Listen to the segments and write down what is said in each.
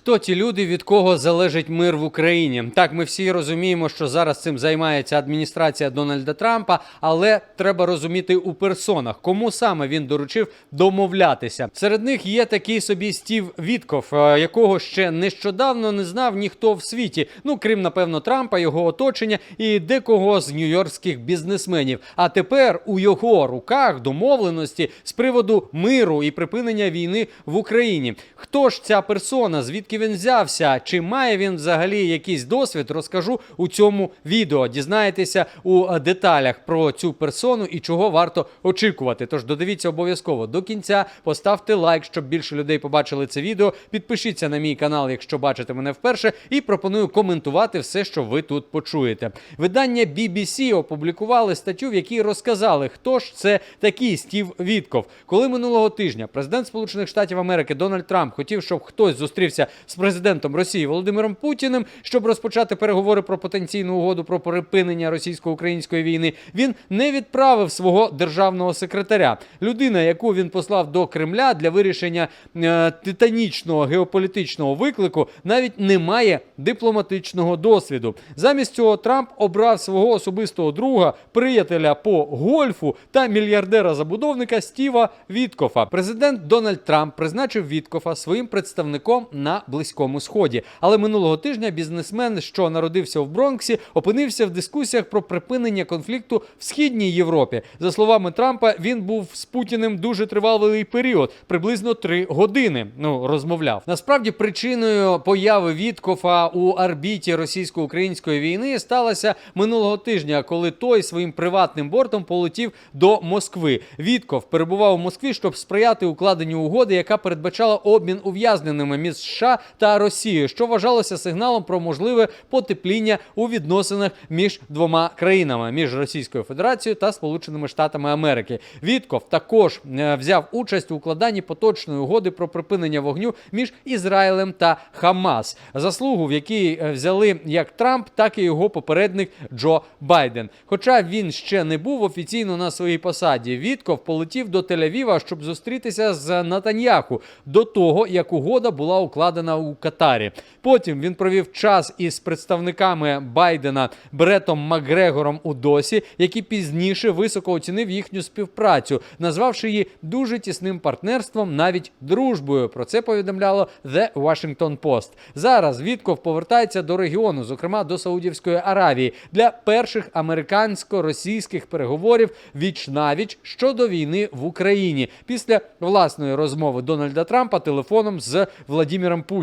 Хто ті люди, від кого залежить мир в Україні? Так, ми всі розуміємо, що зараз цим займається адміністрація Дональда Трампа, але треба розуміти у персонах, кому саме він доручив домовлятися. Серед них є такий собі Стів Вітков, е, якого ще нещодавно не знав ніхто в світі. Ну крім напевно Трампа, його оточення і декого з нью-йоркських бізнесменів. А тепер у його руках домовленості з приводу миру і припинення війни в Україні. Хто ж ця персона? Звідки він взявся? Чи має він взагалі якийсь досвід? Розкажу у цьому відео. Дізнаєтеся у е, деталях про цю персону і чого варто очікувати. Тож додивіться обов'язково до кінця. Поставте лайк, щоб більше людей побачили це відео. Підпишіться на мій канал, якщо бачите мене вперше, і пропоную коментувати все, що ви тут почуєте. Видання BBC опублікували статтю, в якій розказали, хто ж це такий Стів Вітков. Коли минулого тижня президент Сполучених Штатів Америки Дональд Трамп хотів, щоб хтось зустрівся з президентом Росії Володимиром Путіним, щоб розпочати переговори про потенційну угоду про припинення російсько-української війни, він не відправив свого державного секретаря. Людина, яку він послав до Кремля для вирішення е, титанічного геополітичного виклику, навіть не має дипломатичного досвіду. Замість цього Трамп обрав свого особистого друга, приятеля по гольфу та мільярдера-забудовника Стіва Віткофа. Президент Дональд Трамп призначив Віткофа своїм представником на Близькому Сході. Але минулого тижня бізнесмен, що народився в Бронксі, опинився в дискусіях про припинення конфлікту в східній Європі. За словами Трампа, він був з Путіним дуже тривалий період, приблизно три години. Ну розмовляв. Насправді причиною появи Віткофа у орбіті російсько-української війни сталася минулого тижня, коли той своїм приватним бортом полетів до Москви. Вітков перебував у Москві, щоб сприяти укладенню угоди, яка передбачала обмін ув'язненими між США та Росією, що вважалося сигналом про можливе потепління у відносинах між двома країнами між Російською Федерацією та Сполученими Штатами Америки. Вітков також е, взяв участь у укладанні поточної угоди про припинення вогню між Ізраїлем та Хамас, заслугу в якій е, взяли як Трамп, так і його попередник Джо Байден. Хоча він ще не був офіційно на своїй посаді, Вітков полетів до Тель-Авіва, щоб зустрітися з Натаньяху до того, як угода була укладена у Катарі. Потім він провів час із представниками Байдена Бретом Макгрегором у досі, який пізніше високо оцінив їхню співпрацю, назвавши її дуже тісним партнерством, навіть дружбою. Про це повідомляло The Washington Post. Зараз Вітков повертається до регіону, зокрема до Саудівської Аравії, для перших американсько-російських переговорів віч навіч щодо війни в Україні після власної розмови Дональда Трампа телефоном з Владіміром Путіним.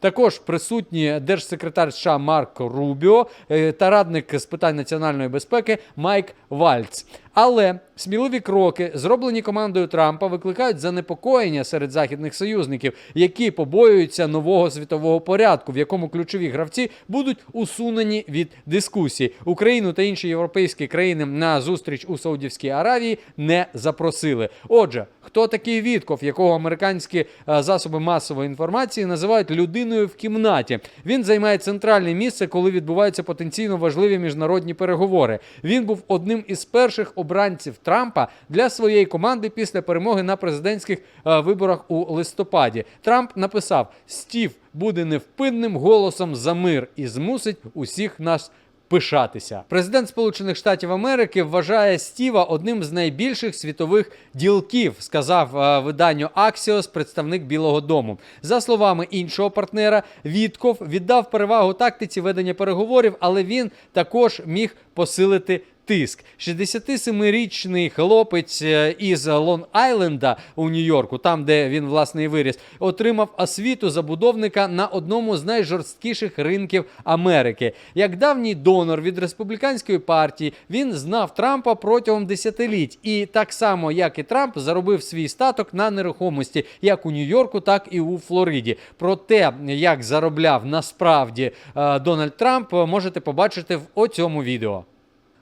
Також присутні держсекретар США Марк Рубіо е, та радник з питань національної безпеки Майк Вальц. Але сміливі кроки, зроблені командою Трампа, викликають занепокоєння серед західних союзників, які побоюються нового світового порядку, в якому ключові гравці будуть усунені від дискусій. Україну та інші європейські країни на зустріч у Саудівській Аравії не запросили. Отже, хто такий Вітков, якого американські е, засоби масової інформації називають людиною в кімнаті? Він займає центральне місце, коли відбуваються потенційно важливі міжнародні переговори. Він був одним із перших обранців Трампа для своєї команди після перемоги на президентських е, виборах у листопаді. Трамп написав: Стів буде невпинним голосом за мир і змусить усіх нас. Пишатися, президент Сполучених Штатів Америки вважає Стіва одним з найбільших світових ділків, сказав е, виданню Axios представник Білого Дому. За словами іншого партнера, Вітков віддав перевагу тактиці ведення переговорів, але він також міг посилити тиск. 67-річний хлопець е, із Лонг-Айленда у Нью-Йорку, там де він власне і виріс, отримав освіту забудовника на одному з найжорсткіших ринків Америки. Як давній донор від республіканської партії, він знав Трампа протягом десятиліть, і так само, як і Трамп, заробив свій статок на нерухомості, як у Нью-Йорку, так і у Флориді. Про те, як заробляв насправді е, Дональд Трамп, можете побачити в оцьому відео.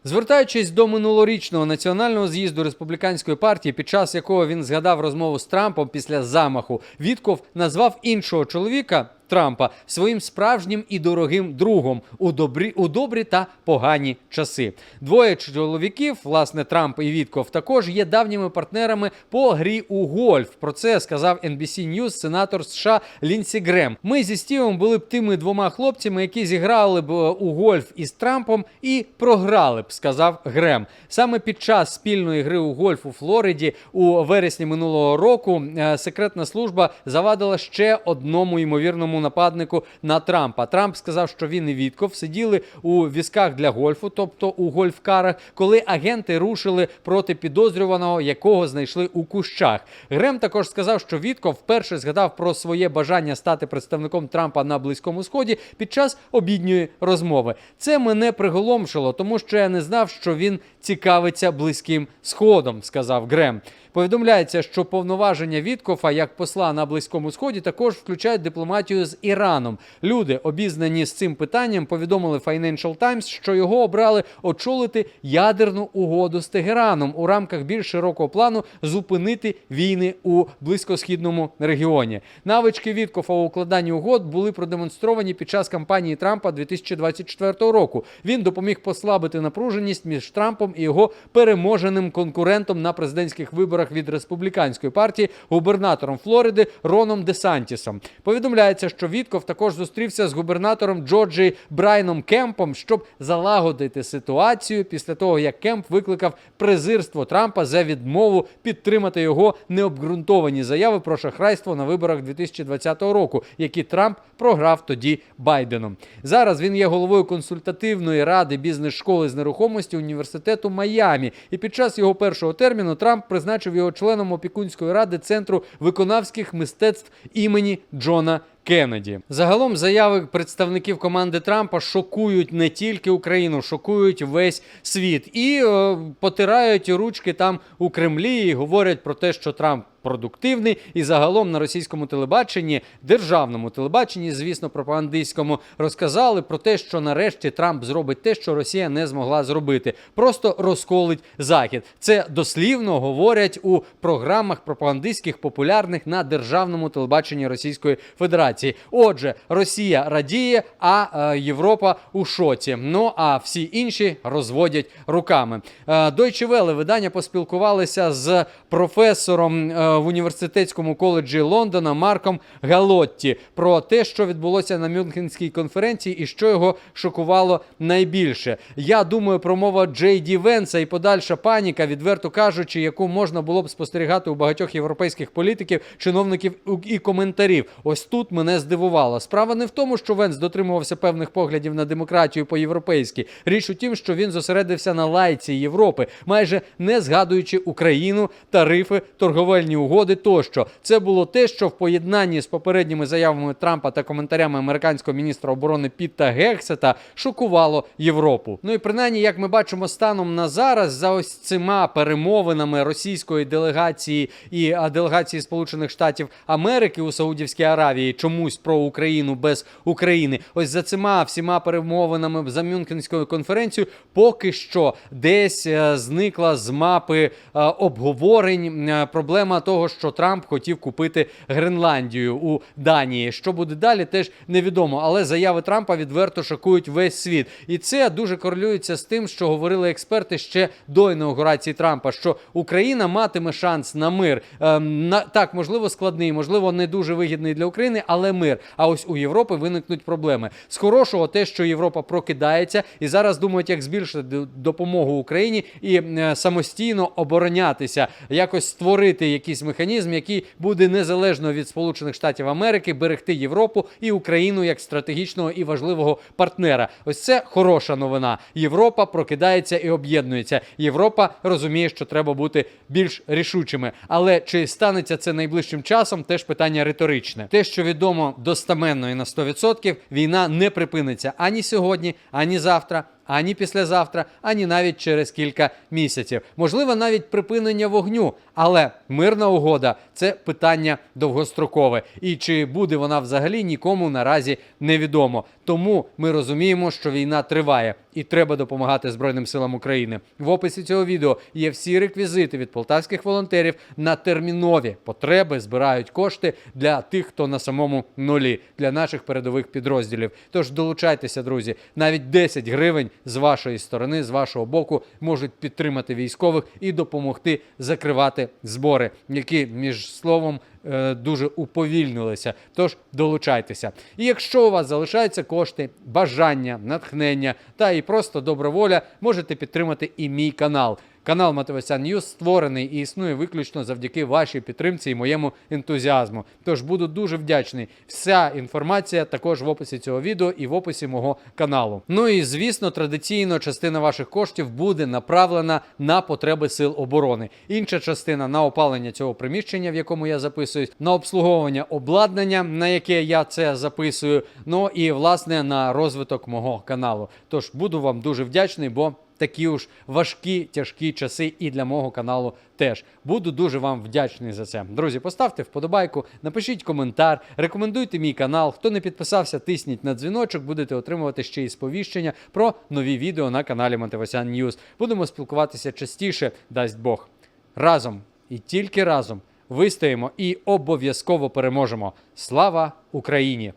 Звертаючись до минулорічного національного з'їзду республіканської партії, під час якого він згадав розмову з Трампом після замаху, Вітков назвав іншого чоловіка Трампа своїм справжнім і дорогим другом у добрі у добрі та погані часи. Двоє чоловіків, власне, Трамп і Вітков, також є давніми партнерами по грі у гольф. Про це сказав NBC News сенатор США Лінсі Грем. Ми зі Стівом були б тими двома хлопцями, які зіграли б е, у гольф із Трампом і програли б, сказав Грем. Саме під час спільної гри у гольф у Флориді у вересні минулого року е, секретна служба завадила ще одному ймовірному нападнику на Трампа. Трамп сказав, що він і Вітков сиділи у візках для гольфу, тобто у гольфкарах, коли агенти рушили проти підозрюваного, якого знайшли у кущах. Грем також сказав, що Вітков вперше згадав про своє бажання стати представником Трампа на близькому сході під час обідньої розмови. Це мене приголомшило, тому що я не знав, що він цікавиться близьким сходом, сказав Грем. Повідомляється, що повноваження Віткофа як посла на близькому сході також включають дипломатію з Іраном. Люди, обізнані з цим питанням, повідомили Financial Times, що його обрали очолити ядерну угоду з Тегераном у рамках більш широкого плану зупинити війни у близькосхідному регіоні. Навички Віткофа у укладанні угод були продемонстровані під час кампанії Трампа 2024 року. Він допоміг послабити напруженість між Трампом і його переможеним конкурентом на президентських виборах від республіканської партії губернатором Флориди Роном Десантісом. Повідомляється, що Вітков також зустрівся з губернатором Джорджії Брайном Кемпом, щоб залагодити ситуацію після того, як Кемп викликав презирство Трампа за відмову підтримати його необґрунтовані заяви про шахрайство на виборах 2020 року, які Трамп програв тоді Байденом. Зараз він є головою консультативної ради бізнес-школи з нерухомості університету Майамі. І під час його першого терміну Трамп призначив його членом опікунської ради центру виконавських мистецтв імені Джона. Кеннеді загалом заяви представників команди Трампа шокують не тільки Україну, шокують весь світ і е, потирають ручки там у Кремлі і говорять про те, що Трамп продуктивний, і загалом на російському телебаченні, державному телебаченні, звісно, пропагандистському, розказали про те, що нарешті Трамп зробить те, що Росія не змогла зробити, просто розколить захід. Це дослівно говорять у програмах пропагандистських популярних на державному телебаченні Російської Федерації. Отже, Росія радіє, а е, Європа у шоці. Ну а всі інші розводять руками. Е, Deutsche Welle видання поспілкувалися з професором е, в університетському коледжі Лондона Марком Галотті про те, що відбулося на Мюнхенській конференції і що його шокувало найбільше. Я думаю, промова Джей Ді Венса і подальша паніка, відверто кажучи, яку можна було б спостерігати у багатьох європейських політиків, чиновників і коментарів. Ось тут мене здивувало. Справа не в тому, що Венс дотримувався певних поглядів на демократію по-європейськи. Річ у тім, що він зосередився на лайці Європи, майже не згадуючи Україну, тарифи, торговельні угоди тощо. Це було те, що в поєднанні з попередніми заявами Трампа та коментарями американського міністра оборони Пітта Гексета шокувало Європу. Ну і принаймні, як ми бачимо станом на зараз, за ось цими перемовинами російської делегації і делегації Сполучених Штатів Америки у Саудівській Аравії чомусь про Україну без України. Ось за цими всіма перемовинами за Мюнхенською конференцією поки що десь е, зникла з мапи е, обговорень е, проблема того, що Трамп хотів купити Гренландію у Данії. Що буде далі, теж невідомо. Але заяви Трампа відверто шокують весь світ, і це дуже корелюється з тим, що говорили експерти ще до інаугурації Трампа, що Україна матиме шанс на мир. Ем, на так, можливо, складний, можливо, не дуже вигідний для України, але мир. А ось у Європи виникнуть проблеми. З хорошого, те, що Європа прокидається, і зараз думають, як збільшити допомогу Україні і е, самостійно оборонятися, якось створити якийсь механізм, який буде незалежно від Сполучених Штатів Америки берегти Європу і Україну як стратегічного і важливого партнера. Ось це хороша новина. Європа прокидається і об'єднується. Європа розуміє, що треба бути більш рішучими. Але чи станеться це найближчим часом, теж питання риторичне. Те, що відомо достаменно і на 100%, війна не припиниться ані сьогодні, ані завтра, ані післязавтра, ані навіть через кілька місяців. Можливо, навіть припинення вогню. Але мирна угода це питання довгострокове. І чи буде вона взагалі нікому наразі невідомо. Тому ми розуміємо, що війна триває і треба допомагати Збройним силам України. В описі цього відео є всі реквізити від полтавських волонтерів на термінові потреби. Збирають кошти для тих, хто на самому нулі, для наших передових підрозділів. Тож долучайтеся, друзі. Навіть 10 гривень з вашої сторони, з вашого боку, можуть підтримати військових і допомогти закривати збори, які між словом е, дуже уповільнилися. Тож долучайтеся. І якщо у вас залишаються кошти, бажання, натхнення та і просто добра воля, можете підтримати і мій канал. Канал Матевосян Ньюс створений і існує виключно завдяки вашій підтримці і моєму ентузіазму. Тож буду дуже вдячний. Вся інформація також в описі цього відео і в описі мого каналу. Ну і звісно, традиційно частина ваших коштів буде направлена на потреби сил оборони. Інша частина на опалення цього приміщення, в якому я записуюсь, на обслуговування обладнання, на яке я це записую. Ну і власне на розвиток мого каналу. Тож буду вам дуже вдячний, бо такі уж важкі, тяжкі часи і для мого каналу теж. Буду дуже вам вдячний за це. Друзі, поставте вподобайку, напишіть коментар, рекомендуйте мій канал. Хто не підписався, тисніть на дзвіночок, будете отримувати ще й сповіщення про нові відео на каналі Мотивасян Ньюз. Будемо спілкуватися частіше, дасть Бог. Разом і тільки разом вистоїмо і обов'язково переможемо. Слава Україні!